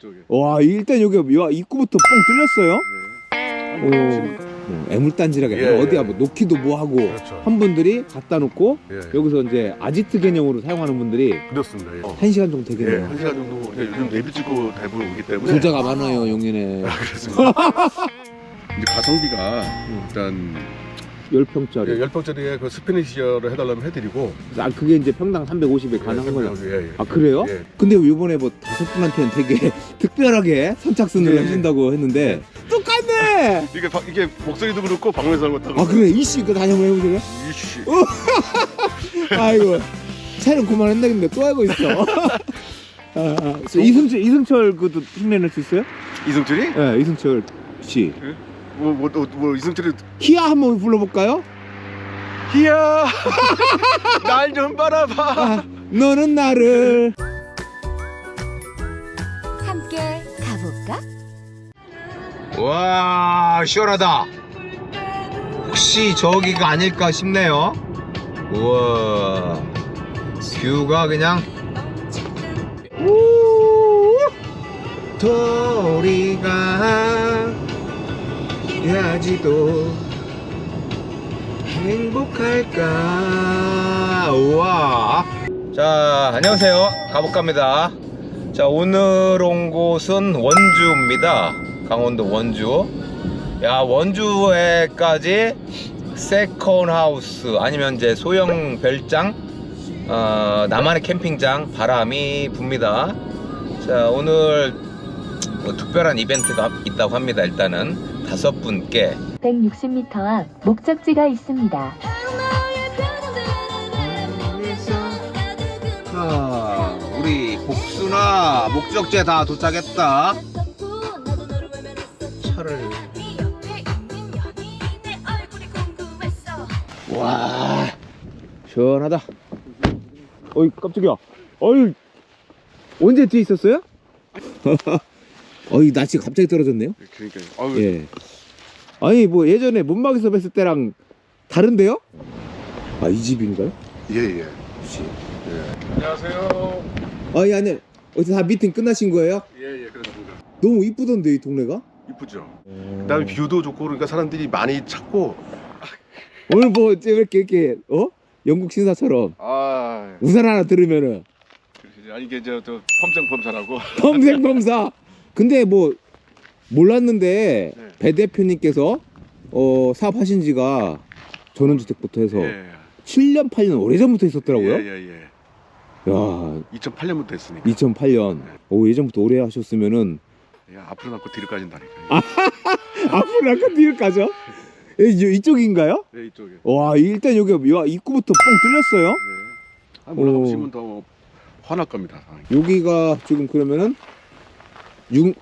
쪽에. 와 일단 여기 와, 입구부터 뻥 뚫렸어요. 네. 오, 어, 애물단지라게 예, 어디야 예. 뭐 놓기도 뭐 하고 그렇죠. 한 분들이 갖다 놓고 예. 여기서 이제 아지트 개념으로 사용하는 분들이 그렇습니다. 예. 한 시간 정도 예, 되겠네요. 한 시간 정도 이제 요즘 내비 찍고 대부분 오기 때문에 부자가 많아요 용인에 그렇습니다. 이제 가성비가 음. 일단 10평짜리. 예, 10평짜리에 그 스페니시어를 해달라면 해드리고 아 그게 이제 평당 350에 가능한 거죠. 예, 예. 아 그래요? 예. 근데 이번에 뭐 다섯 분한테는 되게 특별하게 선착순을 예, 예. 해준다고 했는데 똑같네. 이게 바- 이게 목소리도 그렇고 방송에서 한 것도 아 그래 이씨 그 다시 한번 해보세요. 이씨. 아이고 촬영 그만한다는데 또 하고 있어. 아, 아, 저 이승철 이승철 그도 흉내낼 수 있어요? 이승철이? 네 이승철 씨. 뭐, 뭐, 뭐, 뭐 이승철이 히야 한번 불러볼까요? 희야 날 좀 바라봐 아, 너는 나를 함께 가볼까? 와 시원하다. 혹시 저기가 아닐까 싶네요. 우와 뷰가 그냥 우 도리가 야지도 행복할까? 우와. 자 안녕하세요. 가볼까입니다. 자 오늘 온 곳은 원주입니다. 강원도 원주. 야 원주에까지 세컨 하우스 아니면 이제 소형 별장 어, 나만의 캠핑장 바람이 붑니다. 자 오늘 뭐 특별한 이벤트가 있다고 합니다 일단은 다섯 분께 160m 앞 목적지가 있습니다. 자 우리 복수나 목적지에 다 도착했다 차를 와 시원하다 어이 깜짝이야 어이 언제 뒤에 있었어요? 어이 날씨 갑자기 떨어졌네요? 그러니까 아유. 예. 아니 뭐 예전에 문막에서 뵀을 때랑 다른데요? 아 이 집인가요? 예 예. 혹시? 안녕하세요. 아 예 아니 어디서 다 미팅 끝나신 거예요? 예 예 그렇습니다. 너무 이쁘던데 이 동네가? 이쁘죠? 그다음에 뷰도 좋고 그러니까 사람들이 많이 찾고. 오늘 뭐 이제 이렇게 이렇게 어? 영국 신사처럼. 아. 우산 하나 들으면은. 그러시죠. 아니 이게 저또 펌생펌산하고. 범생범사. 근데 뭐 몰랐는데 네. 배 대표님께서 어 사업하신 지가 전원주택부터 해서 예. 7년 8년 오래 전부터 있었더라고요. 예 예 예 야 2008년부터 했으니까 2008년. 오 예전부터 오래 하셨으면은 야, 앞으로 남고 뒤로 까진다니까 앞으로 아까 뒤를 까죠? 이- 이- 이쪽인가요? 네 이쪽에 와 일단 여기 와, 입구부터 뻥 뚫렸어요. 네. 한번 오. 보시면 더 화날 겁니다 여기가 지금 그러면은 6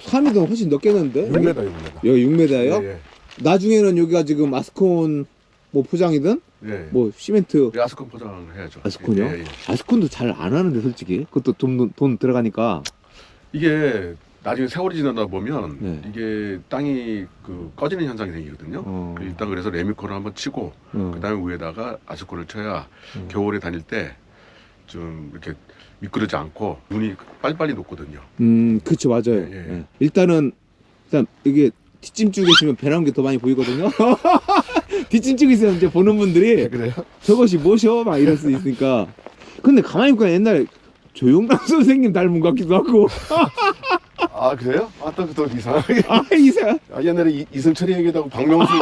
3이도 훨씬 넘겠는데? 6m 6m 여기 6m예요? 예, 나중에는 여기가 지금 아스콘 뭐 포장이든 예. 예. 뭐 시멘트 예, 아스콘 포장을 해야죠 아스콘이요? 예, 예. 아스콘도 잘 안 하는데 솔직히 그것도 돈, 돈 들어가니까 이게 나중에 세월이 지나다 보면 네. 이게 땅이 그 꺼지는 현상이 생기거든요 어, 일단 그래서 레미콘을 한번 치고 어. 그다음에 위에다가 아스콘을 쳐야 음. 겨울에 다닐 때 좀 이렇게 미끄러지 않고 눈이 빨리빨리 녹거든요. 음 그쵸 맞아요 예, 예. 예. 일단은 일단 이게 뒷짐 쪽에 있으면 배 나온 게 더 많이 보이거든요 뒷짐 쪽에 있으면 이제 보는 분들이 그래요? 저것이 뭐셔? 막 이럴 수 있으니까 근데 가만히 보니까 옛날에 조용남 선생님 닮은 것 같기도 하고 아 그래요? 아또또 이상하게. 아 이사 아, 옛날에 이, 이승철이 얘기하고 박명수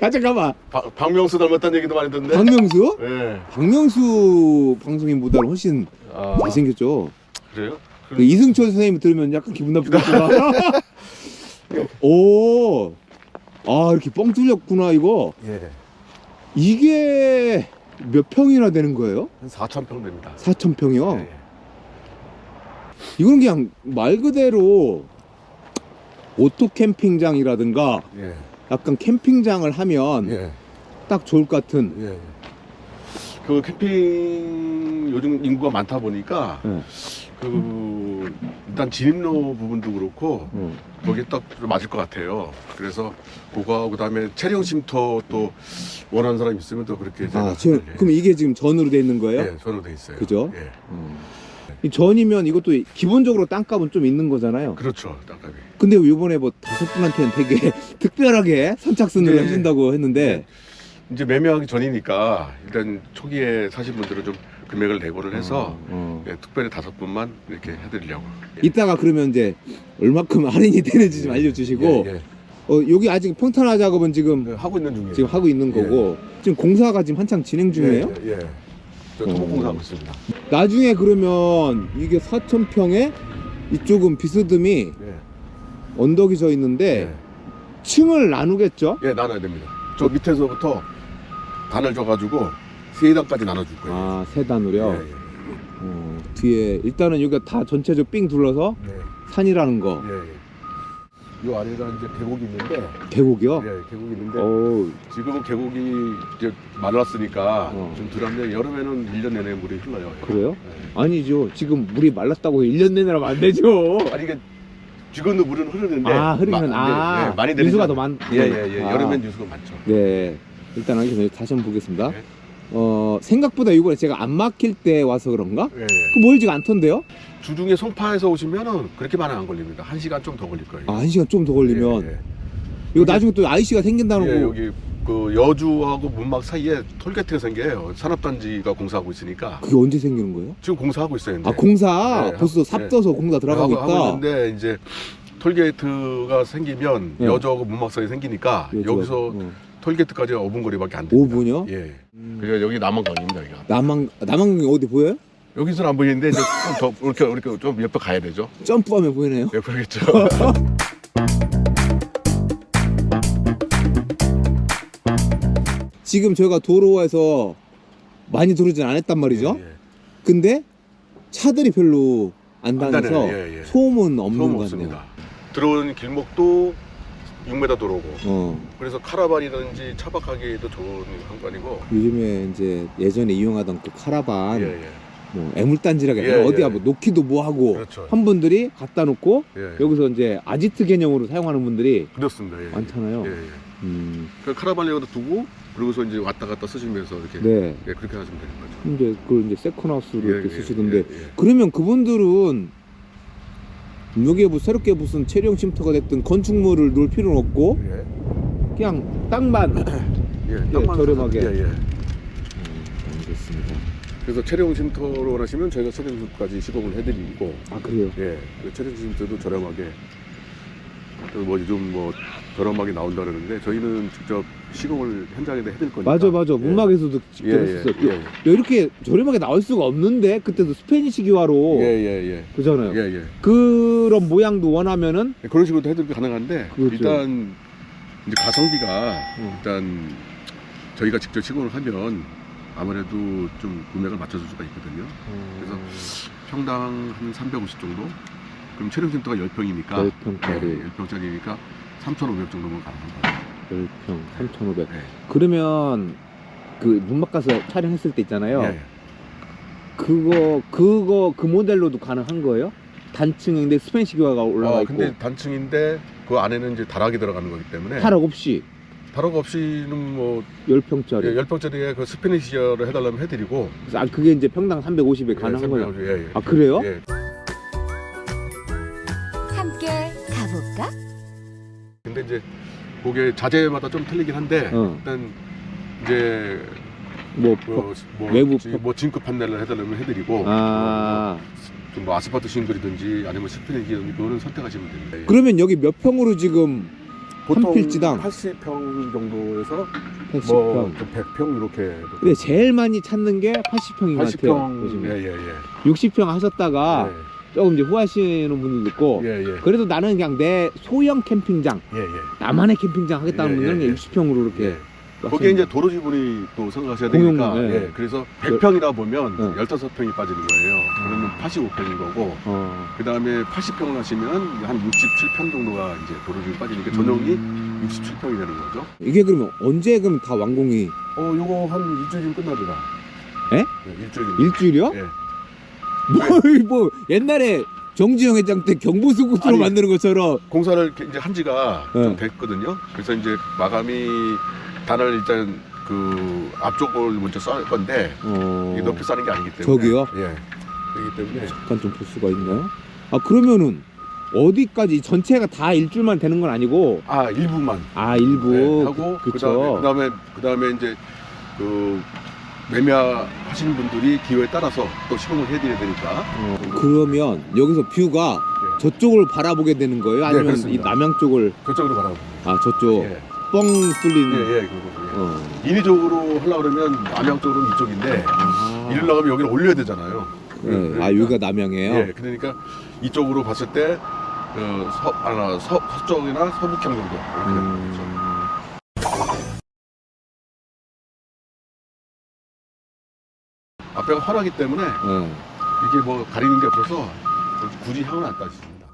가자 가봐 박- 박명수 닮았다는 얘기도 많이 듣는데. 박명수? 네. 박명수 방송인보다는 훨씬 아 잘생겼죠 그래요? 그 이승철 선생님 들으면 약간 기분 나쁘겠지만 오, 아 이렇게 뻥 뚫렸구나 이거 예. 이게 몇 평이나 되는 거예요? 한 4천 평 됩니다. 4천 평이요? 예. 이건 그냥 말 그대로 오토 캠핑장이라든가 예. 약간 캠핑장을 하면 예. 딱 좋을 것 같은 예. 그 캠핑 요즘 인구가 많다 보니까 예. 그 일단 진입로 부분도 그렇고 어. 거기에 딱 맞을 것 같아요. 그래서 그거 그다음에 체력 쉼터 또 원하는 사람 있으면 또 그렇게 아, 제가- 지금 예. 그럼 이게 지금 전으로 돼 있는 거예요? 예, 전으로 돼 있어요. 그죠? 예. 음. 이 전이면 이것도 기본적으로 땅값은 좀 있는 거잖아요. 그렇죠. 땅값이. 근데 이번에 뭐 다섯 분한테는 되게 특별하게 선착순을 네. 해준다고 했는데 이제 매매하기 전이니까 일단 초기에 사신 분들은 좀 금액을 내고를 해서 어, 어. 예, 특별히 다섯 분만 이렇게 해드리려고. 이따가 그러면 이제 얼마큼 할인이 되는지 좀 알려주시고 예, 예. 어, 여기 아직 평탄화 작업은 지금 네, 하고 있는 중이에요. 지금 하고 있는 거고 지금 공사가 지금 한창 진행 중이에요. 예, 예. 저 어. 토목공사 하고 있습니다. 나중에 그러면 이게 4천 평에 이쪽은 비스듬히 예. 언덕이 져 있는데 예. 층을 나누겠죠? 예, 나눠야 됩니다. 저 밑에서부터 단을 줘가지고 세 단까지 나눠줄 거예요. 아, 세 단으로요. 예, 예. 어, 뒤에 일단은 여기가 다 전체적으로 삥 둘러서 네. 산이라는 거. 예, 예. 요 아래가 이제 계곡이 있는데, 계곡이요? 예, 계곡이 있는데 어우, 지금은 계곡이 이제 말랐으니까 어. 좀 덜한데 여름에는 1년 내내 물이 흘러요. 그래요? 예. 아니죠. 지금 물이 말랐다고 1년 내내라면 안 되죠. 아니 이게 지금도 물은 흐르는데 아, 흐르면 마- 아, 예, 많이 내리지 유수가. 더 많. 예, 예, 예. 아. 여름엔 유수가 많죠. 네. 일단 알겠습니다. 다시 한번 보겠습니다. 네. 어, 생각보다 이번에 제가 안 막힐 때 와서 그런가? 예, 예. 그 멀지가 않던데요? 주중에 송파에서 오시면은 그렇게 많이 안 걸립니다. 한 시간 좀 더 걸릴 거예요. 아, 한 시간 좀 더 걸리면. 예, 예. 이거 나중에 또 IC가 생긴다는 예, 거. 여기 그 여주하고 문막 사이에 톨게이트가 생겨요. 산업단지가 공사하고 있으니까 그게 언제 생기는 거예요? 지금 공사하고 있어요. 이제. 아, 공사 네, 벌써 네. 삽떠서 공사 들어가고 하고, 있다. 하고 있는데 이제 톨게이트가 생기면 네. 여주하고 문막 사이에 생기니까 여기서 어. 톨게이트까지 5분 거리밖에 안 됩니다. 5분요? 예. 음. 그러니까 여기 남한강입니다. 여기가. 남한 남한강이 어디 보여요? 여기서는 안 보이는데 이제 좀더 이렇게 이렇게 좀 옆에 가야 되죠. 점프하면 보이네요. 옆에겠죠. 지금 저희가 도로에서 많이 들어오진 않았단 말이죠. 예, 예. 근데 차들이 별로 안 안 다녀서 다녀요. 예, 예. 소음은 없는 소음 것 없습니다. 같네요. 들어오는 길목도 6m 도로고 어, 그래서 카라반이든지 차박하기에도 좋은 한간이고 요즘에 이제 예전에 이용하던 그 카라반, 예, 예. 뭐 애물단지라고 해야 예, 되나? 어디야 예. 뭐 놓기도 뭐 하고 그렇죠. 한 분들이 갖다 놓고 예. 여기서 이제 아지트 개념으로 사용하는 분들이 그렇습니다. 예, 예. 많잖아요. 예, 예. 음, 그 카라반을 여기다 두고 그러고서 이제 왔다 갔다 쓰시면서 이렇게 네. 예, 그렇게 하시면 되는 거죠. 근데 그걸 이제 세컨하우스로 예, 이렇게 예, 쓰시던데 예, 예. 그러면 그분들은 여기에 뭐 새롭게 무슨 체령 쉼터가 됐든 건축물을 놓을 필요는 없고 예. 그냥 땅만 예, 예, 땅만 저렴하게. 사서- 예, 예. 알겠습니다. 그래서 체령 쉼터로 원하시면 저희가 체령 쉼터까지 시공을 해드리고 아 그래요? 예, 그 체력 쉼터도 저렴하게 그뭐 요즘 뭐 저렴하게 나온다 그러는데 저희는 직접 시공을 현장에다 해드릴 거니까 맞아 맞아 예. 문막에서도 직접 예, 했었어요. 예, 야, 이렇게 저렴하게 나올 수가 없는데 그때도 스페니시 기와로 예 예 예 그잖아요. 예, 예. 그런 모양도 원하면은 예, 그런 식으로 해드리기 가능한데 그렇죠. 일단 이제 가성비가 어. 일단 저희가 직접 시공을 하면 아무래도 좀 금액을 맞춰줄 수가 있거든요. 그래서 평당 한 350 정도? 그럼 체력 센터가 10평이니까 10평 짜리 10평짜리니까 3,500 정도면 가능한 거예요. 10평 3,500. 네. 그러면 그 문막 가서 촬영했을 때 있잖아요. 예. 그거 그거 그 모델로도 가능한 거예요? 단층인데 스페니시 기와가 올라가 어, 있고 근데 단층인데 그 안에는 이제 다락이 들어가는 거기 때문에 타락 없이 다락 없이는 뭐 10평짜리. 예, 10평짜리에 그 스페니시어를 해달라면 해드리고 아 그게 이제 평당 350에 가능한 예, 거예요. 예, 예. 아 그래요? 예. 함께 가볼까? 근데 이제 그게 자재마다 좀 틀리긴 한데 어. 일단 이제 뭐 뭐, 뭐, 외부 지- 뭐 징크 판넬을 해달라면 해드리고 아좀뭐 아스팔트 싱글이든지 아니면 스페니시든지 그거는 선택하시면 됩니다. 예. 그러면 여기 몇 평으로 지금 보통 필지당? 80평 정도에서 80평. 뭐 100평 이렇게 근데 제일 많이 찾는 게 80평인 것 같아요. 80평 요즘에. 예예예 60평 하셨다가 조금 이제 후하시는 분들도 있고 예 예 그래도 나는 그냥 내 소형 캠핑장 예 예 나만의 캠핑장 하겠다는 예, 분들은 예, 예. 60평으로 이렇게 예. 거기에 이제 도로 지분이 또 생각하셔야 되니까 예. 예. 그래서 100평이다 보면 어. 15평이 빠지는 거예요. 그러면 85평인 거고 어. 그 다음에 80평을 하시면 한 67평 정도가 이제 도로 지분 빠지니까 전용이 음. 67평이 되는 거죠. 이게 그러면 언제 그럼 다 완공이 어 요거 한 일주일이면 끝납니다. 에? 네, 일주일. 일주일이요? 예. 뭐, 뭐 옛날에 정지영 회장 때 아니, 만드는 것처럼 공사를 이제 한 지가 네. 좀 됐거든요. 그래서 이제 마감이 단을 일단 그 앞쪽을 먼저 쌀 건데 어... 이게 높이 싸는 게 아니기 때문에 저기요? 예. 그렇기 때문에 잠깐 좀 볼 수가 있나요? 아 그러면은 어디까지 전체가 다 일주일만 되는 건 아니고 아 일부만 아 일부 네, 하고 그-. 그다음에 그다음에 이제 그 매매하시는 분들이 기호에 따라서 또 시공을 해드려야 되니까 어, 그러면 여기서 뷰가 네. 저쪽을 바라보게 되는 거예요? 아니면 이 그렇습니다. 남양 쪽을 그쪽으로 바라보고 아 저쪽 예. 뻥 뚫린 예, 예, 그거. 예. 어. 인위적으로 하려고 그러면 남양 쪽으로는 이쪽인데 아. 이리로 가면 여기를 올려야 되잖아요. 네. 아 여기가 남양이에요? 예, 그러니까 이쪽으로 봤을 때 어, 서, 아, 서, 서쪽이나 서북향 정도 이렇게 되는 거죠. 앞에가 환하기 때문에 네. 이게 뭐 가리는 게 없어서 굳이 향은 안 따지습니다.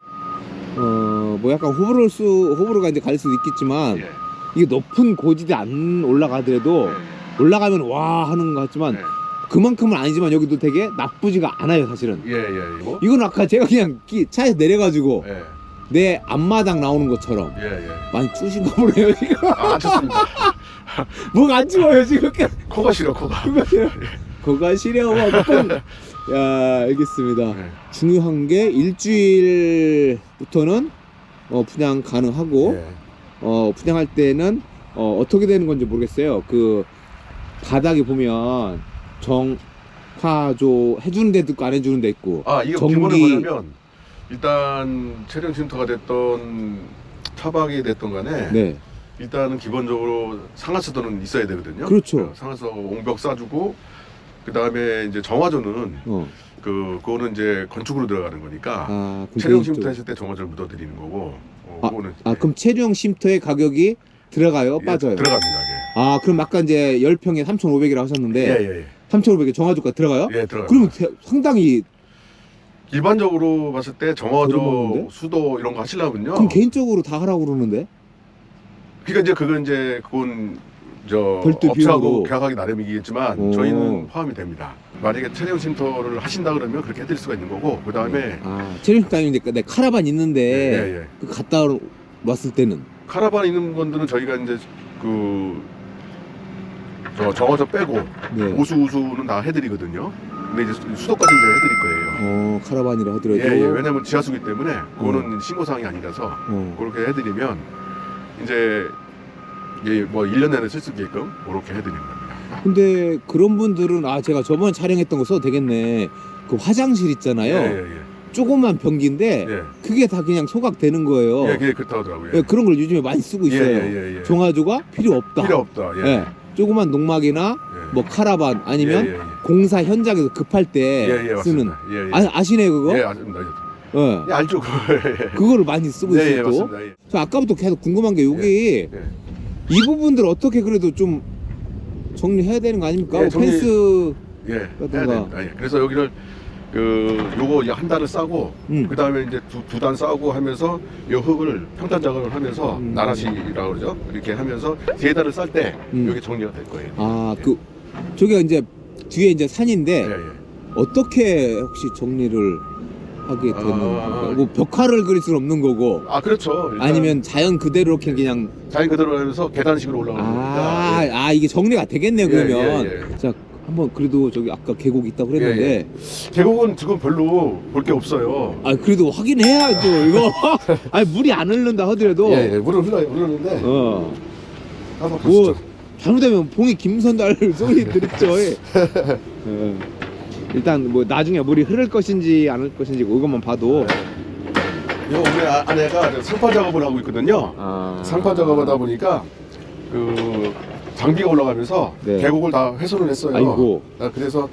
어, 뭐 약간 호불호 수, 호불호가 이제 갈 수도 있겠지만, 예. 이게 높은 고지대 안 올라가더라도, 올라가면 와 하는 것 같지만, 예. 그만큼은 아니지만 여기도 되게 나쁘지가 않아요, 사실은. 예, 예, 이거. 이건 아까 제가 그냥 끼- 차에서 내려가지고, 예, 내 앞마당 나오는 것처럼, 예, 예. 많이 쭈신 거 보네요, 지금. 아, 안 쳤습니다. 뭐가 안 추워요, 지금. 코가 싫어, 코가. 거가 시려워갖고. 야, 알겠습니다. 예. 중요한 게 일주일부터는 어, 분양 가능하고, 예. 어, 분양할 때는 어, 어떻게 되는 건지 모르겠어요. 그 바닥에 보면 정화조 해주는 데도 있고 안 해주는 데 있고. 아, 이거 전기- 기본은 뭐냐면 일단 촬영 쉼터가 됐던 차박이 됐던 간에 네. 일단은 기본적으로 상하수도는 있어야 되거든요. 그렇죠. 어, 상하수 옹벽 싸주고 그 다음에 이제 정화조는 어. 그 그거는 이제 건축으로 들어가는 거니까 아, 그럼 개인적으로- 쉼터 했을 때 정화조를 묻어드리는 거고. 어, 그거는 아, 예. 그럼 체류형 쉼터의 가격이 들어가요? 예, 빠져요? 들어갑니다. 이게. 아, 그럼 아까 이제 10평에 3,500이라고 하셨는데, 예, 예, 예. 3,500에 정화조가 들어가요? 예, 들어가. 그러면 대- 상당히 일반적으로 봤을 때 정화조? 수도 이런 거 하시려면요. 그럼 개인적으로 다 하라고 그러는데? 그러니까 이제 그건 이제 그건 저 별도 업체하고 비용으로. 계약하기 나름이겠지만 오. 저희는 포함이 됩니다. 만약에 체력 쉼터를 하신다 그러면 그렇게 해드릴 수가 있는 거고 그 다음에 아, 쉼터 내 카라반 있는데, 예, 예. 그 갔다 왔을 때는 카라반 있는 분들은 저희가 이제 그 저 정화조 빼고 네. 우수 우수는 다 해드리거든요. 근데 이제 수도까지 이제 해드릴 거예요. 어, 카라반이라 하더라도 예, 예. 왜냐면 지하수기 때문에 그거는 신고사항이 아니라서 어. 그렇게 해드리면 이제 예, 뭐 1년 내내 쓸 수 있게끔 그렇게 해드리는 겁니다. 근데 그런 분들은 아 제가 저번에 촬영했던 거 써도 되겠네. 그 화장실 있잖아요. 예, 예, 조그만 변기인데 예. 예. 그게 다 그냥 소각되는 거예요. 예, 그게 그렇다고 하더라고요. 예, 그런 걸 요즘에 많이 쓰고 있어요. 예, 예, 예, 예. 종아조가 필요 없다. 필요 없다. 예. 예. 조그만 농막이나 예. 뭐 카라반 아니면 예, 예, 예. 공사 현장에서 급할 때 예, 예, 쓰는 맞습니다. 예, 예. 아, 아시네 그거? 예, 아십니다. 예. 예, 알죠. 그거. 예. 그거를 많이 쓰고 네, 예, 있어요 또. 맞습니다. 예. 저 아까부터 계속 궁금한 게 여기 예. 이 부분들 어떻게 그래도 좀 정리해야 되는 거 아닙니까? 예, 정리- 펜스 예. 해야. 됩니다. 예. 그래서 여기를 그 요거 이제 한 단을 싸고 음. 그다음에 이제 두 단 싸고 하면서 요 흙을 평탄 작업을 하면서 음. 나라시라고 그러죠. 이렇게 하면서 세 단을 쌀 때 음. 여기 정리가 될 거예요. 아, 그 저기가 이제 뒤에 이제 산인데 예, 예. 어떻게 혹시 정리를 하게 되는 아, 건가요? 뭐 벽화를 그릴 수는 없는 거고 아, 그렇죠. 일단 아니면 자연 그대로 이렇게 그냥 자연 그대로 하면서 계단식으로 올라가는 아, 거니까. 예. 아 이게 정리가 되겠네요 예, 그러면 예, 자 한번 그래도 저기 아까 계곡 있다고 그랬는데 계곡은 지금 별로 볼 게 없어요. 아 그래도 확인해야죠 이거 아니 물이 안 흐른다 하더라도 예, 예. 물은 흘러요. 흐르는데 어 가서 뭐 보시죠. 잘못하면 봉이 김선달 소리 들었죠 예. 예. 일단 뭐 나중에 물이 흐를 것인지 안 흐를 것인지 이것만 봐도 요 우리 아- 아내가 상파 작업을 하고 있거든요. 아 상파 작업하다 보니까 그 장비가 올라가면서 네. 계곡을 다 훼손을 했어요. 아이고 아, 그래서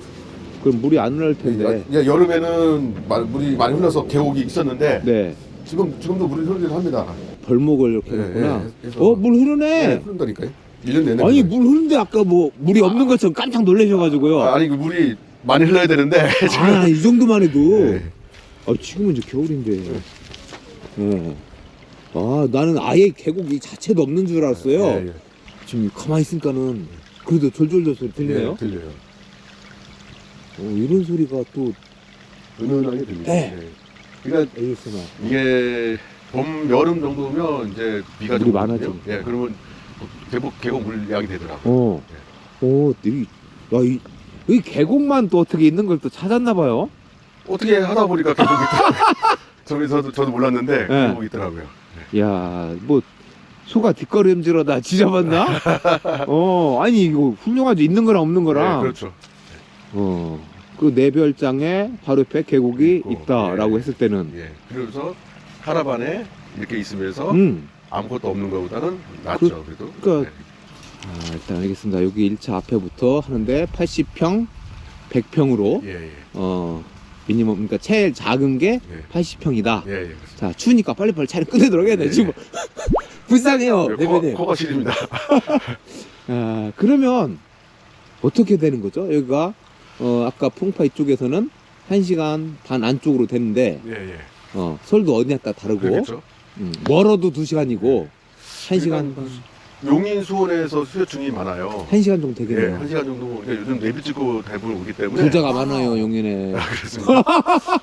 그럼 물이 안 흐를 텐데 예, 여름에는 마- 물이 많이 흘러서 계곡이 있었는데 네 지금 지금도 물이 흐르긴 합니다. 벌목을 이렇게 예, 했구나 예, 해서- 어물 흐르네 네, 흐른다니까요. 1년 내내. 아니 흘러요. 물 흐르는데 아까 뭐 물이 없는 것처럼 깜짝 놀라셔가지고요 아, 아니 그 물이 많이 흘러야 되는데 지금 아 이 정도만 해도 예. 아 지금은 이제 겨울인데 예. 아 나는 아예 계곡 이 자체도 없는 줄 알았어요 예, 예. 지금 가만히 있으니까는 그래도 졸졸졸 소리 들리네요 예, 들려요. 어, 이런 소리가 또 은은하게 들리죠. 네. 예. 그러니까 ASMR 이게 봄 여름 정도면 이제 비가 물이 좀 많아져. 오거든요. 예, 그러면 계곡 계곡 물량이 되더라고. 어. 어, 이, 야, 이, 이 계곡만 또 어떻게 있는 걸 또 찾았나 봐요. 어떻게 하다 보니까 있더라고요. 저도, 저도, 저도 몰랐는데 네. 계속 있더라고요. 야, 뭐 소가 뒷걸음질하다 지잡았나? 어, 아니 이거 훌륭하죠. 있는 거랑 없는 거랑. 네, 그렇죠. 어, 그 내별장에 바로 옆에 계곡이 있고, 있다라고 예. 했을 때는, 예. 그래서 카라반에 이렇게 있으면서 음, 아무것도 없는 것보다는 낫죠. 그 래도. 그러니까 아, 일단 알겠습니다. 여기 1차 앞에부터 하는데 80평, 100평으로 예, 예. 어 미니멈 그러니까 제일 작은 게 예. 80평이다. 예, 예. 자 추우니까 빨리빨리 차를 끄내들어가야 돼 예. 지금 불쌍해요 예, 대표님. 코, 코가 시립니다. 아 그러면 어떻게 되는 거죠? 여기가 어 아까 풍파 이쪽에서는 1 시간 반 안쪽으로 되는데 예, 예. 어 서울도 어디냐 따라 다르고 그렇죠. 음, 멀어도 2 시간이고 1 시간 그러니까 용인 수원에서 수요증이 많아요. 1 시간 정도 예, 되겠네요. 한 시간 정도. 그러니까 요즘 내비 찍고 대부분 오기 때문에. 부자가 많아요 용인에. 아, 그렇습니다.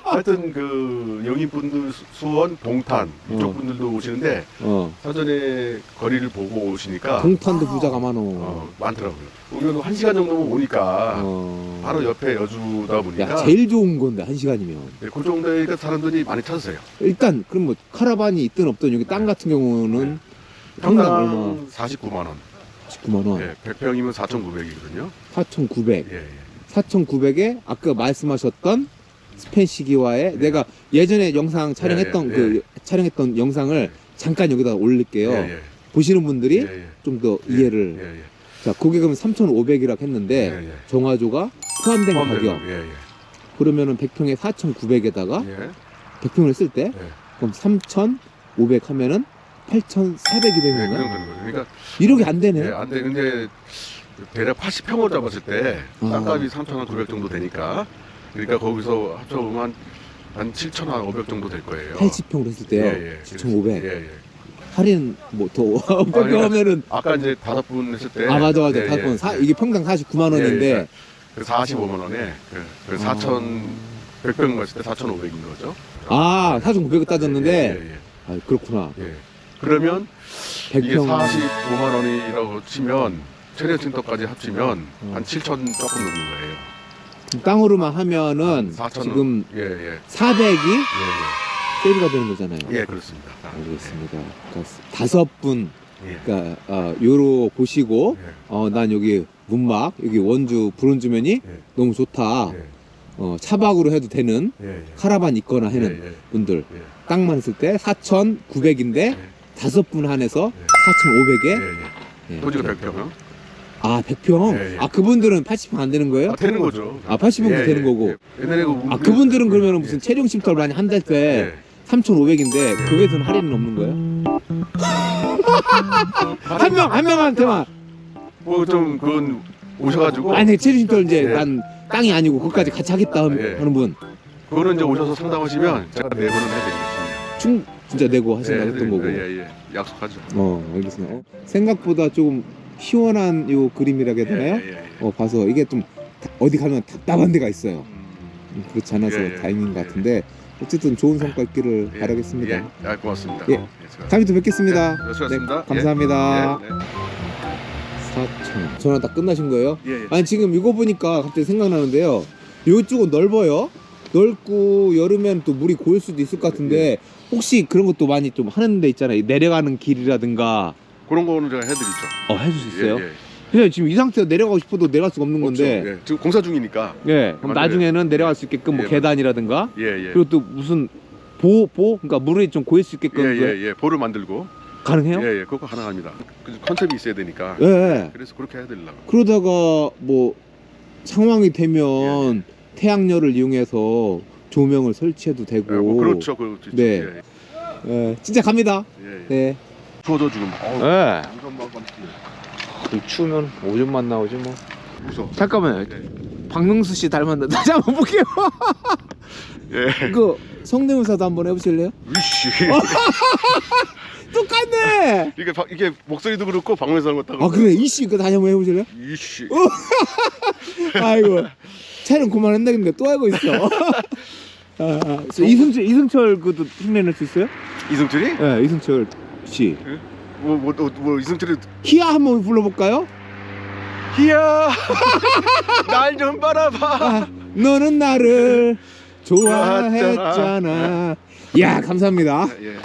하여튼 그 영인 분들 수- 수원, 동탄 이쪽 어. 분들도 오시는데 어 사전에 거리를 보고 오시니까 동탄도 부자가 많어. 어, 많더라고요. 오면 한 시간 정도면 오니까 어. 바로 옆에 여주다 보니까 야 제일 좋은 건데 한 시간이면. 네, 그 정도니까 사람들이 많이 찾으세요. 일단 그럼 뭐 카라반이 있든 없든 여기 땅 같은 경우는 평당 얼마? 평당 49만 원. 19만 원. 예, 100평이면 4,900이거든요. 4,900. 예, 예. 4,900에 아까 말씀하셨던 스펜 시기와의 내가 예전에 영상 촬영했던 예, 그 예. 촬영했던 영상을 잠깐 여기다 올릴게요. 예, 예. 보시는 분들이 예, 예. 좀 더 예, 이해를. 예, 예. 자, 그게 그럼 3,500이라고 했는데 예, 예. 정화조가 포함된 포함된 가격. 거, 예, 예. 그러면은 100평에 4,900에다가 예. 100평을 쓸 때 예. 그럼 3,500 하면은 8,400이 예, 되는 그런 거야. 거예요. 그러니까 1억이 안 되네. 예, 안 돼. 근데 대략 80평을 잡았을 때 아. 땅값이 3,900 정도 되니까 그러니까 거기서 합쳐보면 한7,500 정도 될 거예요. 80평으로 했을 때요. 예, 예. 7,500. 예, 예. 할인 뭐더 아니, 하면은 아까 이제 다섯 분 했을 때 아 맞아 맞아 예, 다 예, 건 사, 예. 이게 평당 49만 원인데 예, 예. 그 45만 원에 그, 그4,000 100평 갔을 때 4,500인 거죠. 아 4,900을 따졌는데 예, 예, 아 그렇구나 예. 예. 그러면 이게 100평 45만 원이라고 치면 최대층터까지 합치면 음. 한 7천 조금 넘는 거예요. 땅으로만 하면은 4,000 지금 예, 예. 400이 예, 세이브가 되는 거잖아요. 예. 예, 그렇습니다. 아, 알겠습니다. 그러니까 다섯 분 예. 그러니까 어, 요로 보시고 예. 어난 여기 문막 여기 원주 브론즈면이 예. 너무 좋다. 예. 어 차박으로 해도 되는 예. 예. 카라반 있거나 하는 예, 예. 분들 예. 땅만 했을 때 4,900인데 예. 다섯 분 한해서 예. 4,500에 예, 예. 토지가 100평. 아 100평? 예, 예. 아 그분들은 80평 안 되는 거예요? 아, 되는 거죠. 아, 80평도 예, 되는 예, 거고. 예. 옛날에 그 아 그분들은 그러면 무슨 체령 쉼터를 많이 한달 때 예. 3,500인데 그거에서는 할인은 없는 거예요? 한 명 한 명한테만 뭐좀 그건 오셔가지고 아니 체령 쉼터 이제 예. 난 땅이 아니고 그것까지 같이 하겠다 하는 예. 분 그거는 이제 오셔서 상담하시면 제가 내보는 해드리겠습니다. 충 진짜 내고 하신다 했던 해드립니다. 거고 예, 예. 약속하죠. 어 알겠습니다 어, 생각보다 조금 시원한 요 그림이라고 해야 되나요? 예, 예, 예. 어 봐서 이게 좀 다- 어디 가면 답답한 데가 있어요 음, 음, 그렇지 않아서 예, 예. 다행인 것 예. 같은데 어쨌든 좋은 성과 있기를 예. 바라겠습니다 예, 아, 고맙습니다. 예. 제가- 다음에 또 뵙겠습니다 네, 수고하셨습니다. 네, 감사합니다. 예, 예, 4천 전화 다 끝나신 거예요? 예, 예. 아니 지금 이거 보니까 갑자기 생각나는데요 이쪽은 넓어요 넓고 여름엔 또 물이 고일 수도 있을 것 같은데 혹시 그런 것도 많이 좀 하는 데 있잖아요 내려가는 길이라든가 그런 거는 제가 해드리죠. 어 해줄 수 있어요? 예, 예. 그냥 지금 이 상태에서 내려가고 싶어도 내려갈 수가 없는 건데 없죠. 예. 지금 공사 중이니까. 예, 그럼 맞아요. 나중에는 내려갈 수 있게끔 뭐 예, 계단이라든가 예, 예. 그리고 또 무슨 보, 보? 그러니까 물이 좀 고일 수 예, 있게끔 그 예, 예. 볼을 만들고. 가능해요? 예, 예. 그거 가능합니다. 그 컨셉이 있어야 되니까. 예, 예. 그래서 그렇게 해드리려고. 그러다가 뭐 상황이 되면 태양열을 이용해서 조명을 설치해도 되고 예, 뭐 그렇죠. 그, 네. 예, 예, 진짜 갑니다 예. 예. 네 추워져 지금. 어우, 예. 무슨 막 추우면 오줌만 나오지 뭐 무서워. 잠깐만요 예. 박명수 씨 닮았는데 다시 한번 볼게요 예. 그 성대모사도 한번 해보실래요? 위씨. 똑같네 이게 바- 이게 목소리도 그렇고 하는 것도 아 그래 이씨 그거 다시 한번 해보실래요? 이씨. 아이고 촬영 그만한다는데 또 하고 있어 아, 아, 저 이승철 이승철 그도 흉내낼 수 있어요? 이승철이? 네 이승철 씨뭐뭐뭐 뭐, 이승철이 히야 한번 불러볼까요? 희야 날 좀 바라봐. 아, 너는 나를 좋아했잖아. 야 감사합니다. 예.